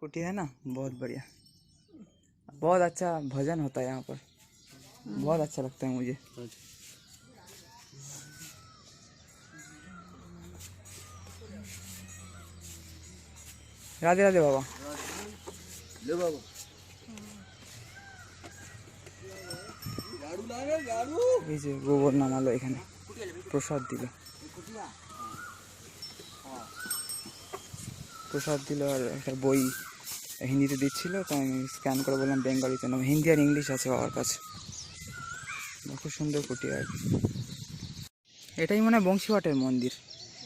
कुटी है ना बहुत बढ़िया बहुत अच्छा भजन होता है यहाँ पर बहुत अच्छा लगता है मुझे রাধে রাধে বাবা এই যে গোবর নামালো এখানে প্রসাদ দিল প্রসাদ দিল আর একটা বই হিন্দিতে দিচ্ছিল, তো আমি স্ক্যান করে বললাম বেঙ্গলিতে। নাম হিন্দি আর ইংলিশ আছে বাবার কাছে। খুব সুন্দর কুটি আর। এটাই মনে হয় বংশীহাটের মন্দির।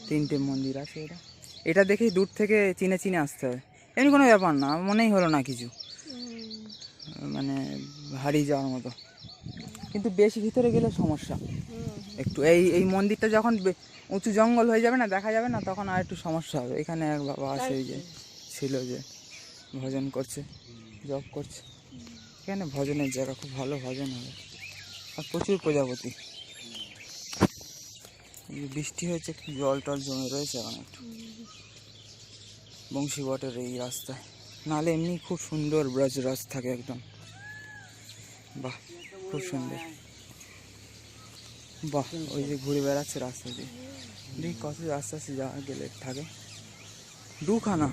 তিনটে মন্দির আছে এটা। এটা দেখেই দূর থেকে চিনে চিনে আসতে হবে এমনি কোনো ব্যাপার না, মনেই হলো না কিছু। মানে হারিয়ে যাওয়ার মতো। কিন্তু বেশি ভিতরে গেলে সমস্যা। একটু এই এই মন্দিরটা যখন উঁচু জঙ্গল হয়ে যাবে না দেখা যাবে না তখন আর একটু সমস্যা হবে। এখানে এক বাবা আছে এই যে ছিল যে ভজন করছে জব করছে। এখানে ভজনের জায়গা খুব ভালো ভজন হবে। আর প্রচুর প্রজাপতি। বৃষ্টি হয়েছে একটু জল টল জমে রয়েছে এখন একটু। বংশী বটের এই রাস্তায় নাহলে এমনি খুব সুন্দর ব্রাজ রাস থাকে একদম। বাহ খুব সুন্দর। বাহ, ওই যে ঘুরে বেড়াচ্ছে রাস্তা দিয়ে। দেখি কত আস্তে আস্তে যাওয়া গেলে থাকে। দুখানা।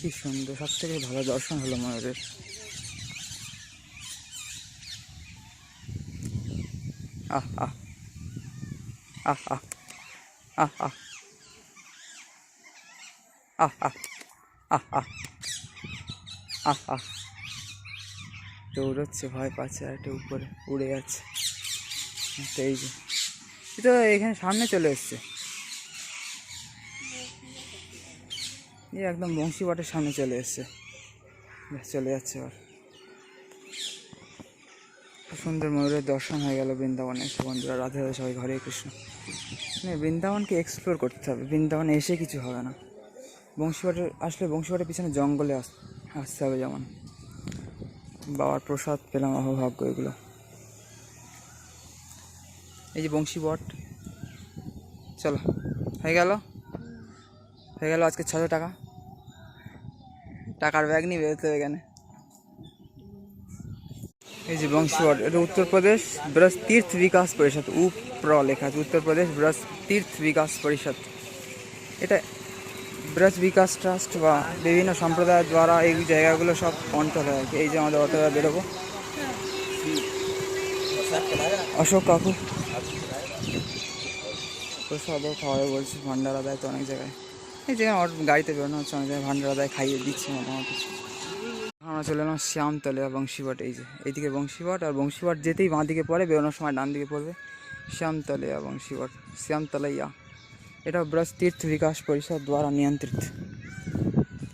কি সুন্দর, সব থেকে ভালো দর্শন হলো ময়ূরের। আহ আহ। আহ আহ। আহ আহ আহ আহ আহ আহ আহ আহ দৌড়চ্ছে, ভয় পাচ্ছে, আর একটা উপরে উড়ে যাচ্ছে। এই যে তো এখানে সামনে চলে এসছে। এই একদম বংশীবাটের সামনে চলে এসছে। চলে যাচ্ছে খুব সুন্দর ময়ূরের দর্শন হয়ে গেল বৃন্দাবনে। বন্ধুরা, রাধে রাধে সবাই ঘরে কৃষ্ণ। মানে বৃন্দাবনকে এক্সপ্লোর করতে হবে। বৃন্দাবনে এসে কিছু হবে না। বংশীবাটের, আসলে বংশীবাটের পিছনে জঙ্গলে আস, আসতে হবে যেমন। বাবার প্রসাদ পেলাম, অহভাগ্য এগুলো। এই যে বংশীবট, চলো, হয়ে গেল? হয়ে গেল আজকে ছশো টাকা। টাকার ব্যাগ নিয়ে বেরোতে হবে এখানে। এই যে বংশীবট, এটা উত্তরপ্রদেশ ব্রজ তীর্থ বিকাশ পরিষদ উপ্র লেখা আছে, উত্তরপ্রদেশ ব্রজ তীর্থ বিকাশ পরিষদ। এটা ব্রজ বিকাশ ট্রাস্ট বা বিভিন্ন সম্প্রদায়ের দ্বারা এই জায়গাগুলো সব কন্ট্রোল হয় এই যে আমাদের অটোটা বেরোবো। অশোক কাকু। প্রসাদও খাওয়াবে বলছে, ভান্ডারা দেয় তো অনেক জায়গায়। এই জায়গায় আমার গাড়িতে বেরোনো হচ্ছে, অনেক জায়গায় ভান্ডারা দেয়, খাইয়ে দিচ্ছে মোটামুটি। আমরা চলে এলাম শ্যামতলে বংশীবট, এই যে, এইদিকে বংশীবট। আর বংশীবট যেতেই বাঁ দিকে পড়ে, বেরোনোর সময় ডান দিকে পড়বে। শ্যামতলে বংশীবট, শ্যামতলাইয়া। এটা ব্রজ তীর্থ বিকাশ পরিষদ দ্বারা নিয়ন্ত্রিত।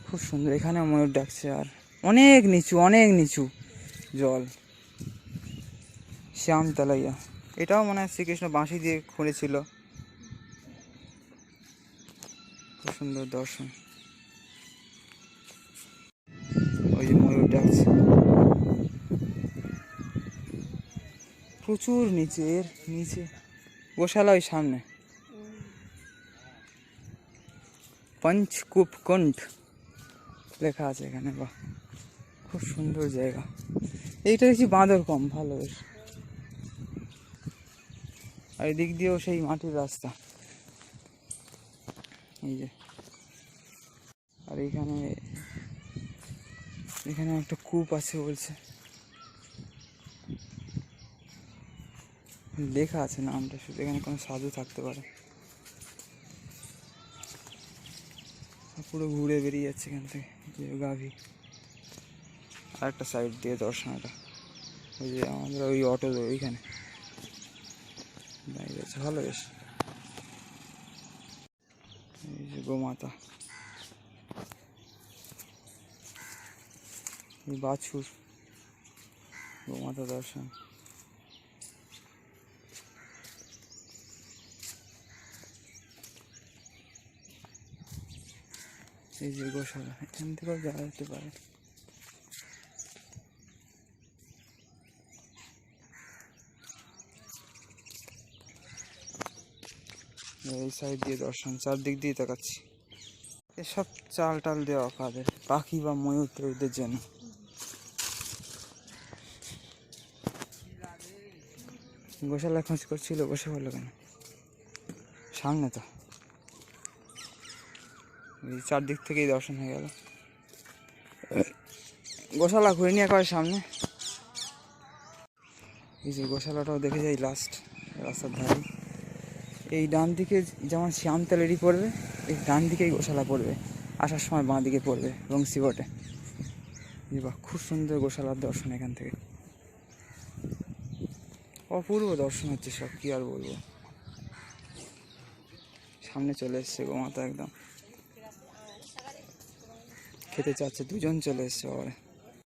খুব সুন্দর এখানে ময়ূর ডাকছে আর অনেক নিচু অনেক নিচু জল। শ্যামতলাইয়া, এটাও মনে হয় শ্রীকৃষ্ণ বাঁশি দিয়ে খুঁড়েছিল। খুব সুন্দর দর্শন। ওই যে ময়ূর ডাকছে। প্রচুর নিচে এর নিচে। গোশালা ওই সামনে। পঞ্চকূপ কুণ্ড লেখা আছে এখানে বা খুব সুন্দর জায়গা। এইটা দেখছি বাঁদর কম, ভালো বেশ। আর এদিক দিয়েও সেই মাটির রাস্তা। এই যে। আর এখানে এখানে একটা কূপ আছে বলছে। লেখা আছে নামটা, শুধু এখানে কোনো সাধু থাকতে পারে। পুরো ঘুরে বেরিয়ে যাচ্ছে এখান থেকে, যে গাভী। আর একটা সাইড দিয়ে দর্শনাটা ওই যে আমাদের ওই অটো ওইখানে। আছে ভালো বেশ। এই যে গোমাতা। বাছুর। গোমাতা দর্শন। এই যে গোশালা, এখান থেকেও যাওয়া যেতে পারে। এই সাইড দিয়ে দর্শন, চারদিক দিয়ে তাকাচ্ছি। এসব চাল টাল দেওয়া কাদের পাখি বা ময়ূর টয়ূরদের জন্য। গোশালা খোঁজ করছিল, বসে পড়ল কেন? সামনে তো। চারদিক থেকেই দর্শন হয়ে গেল। গোশালা ঘুরে নিয়ে করে সামনে। এই যে গোশালাটাও দেখে যাই লাস্ট রাস্তার ধারে। এই ডান দিকে যেমন শ্যামতলেরই পড়বে, এই ডান দিকেই গোশালা পড়বে। আসার সময় বাঁ দিকে পড়বে এবং সিবটে বাহ, খুব সুন্দর গোশালার দর্শন এখান থেকে। অপূর্ব দর্শন হচ্ছে সব, কি আর বলব। সামনে চলে এসছে গোমাতা একদম। খেতে চাচ্ছে দুজন চলে এসছে আবার